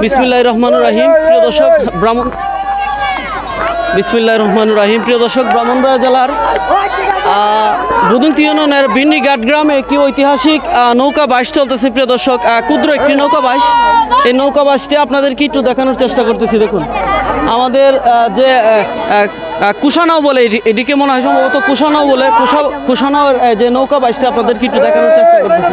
বিসমিল্লাহ রহমান রাহিম। প্রিয় দর্শক, ব্রাহ্মণ বিসমিল্লাহ রহমান রাহিম। প্রিয় দর্শক ব্রাহ্মণবাড়া জেলার বুদুংটি ইউনিয়নের বিন্নি গ্রামে একটি ঐতিহাসিক নৌকা বাস চলতেছে। প্রিয় দর্শক ক্ষুদ্র একটি নৌকা বাস এই নৌকা বাসটি আপনাদেরকে একটু দেখানোর চেষ্টা করতেছি, দেখুন। আমাদের যে কুষানাও বলে, এটি- এটিকে মনে হয় সম্ভবত কুষানাও বলে। কুষা কুষানাওর যে নৌকা বাসটি আপনাদেরকে একটু দেখানোর চেষ্টা করতেছি।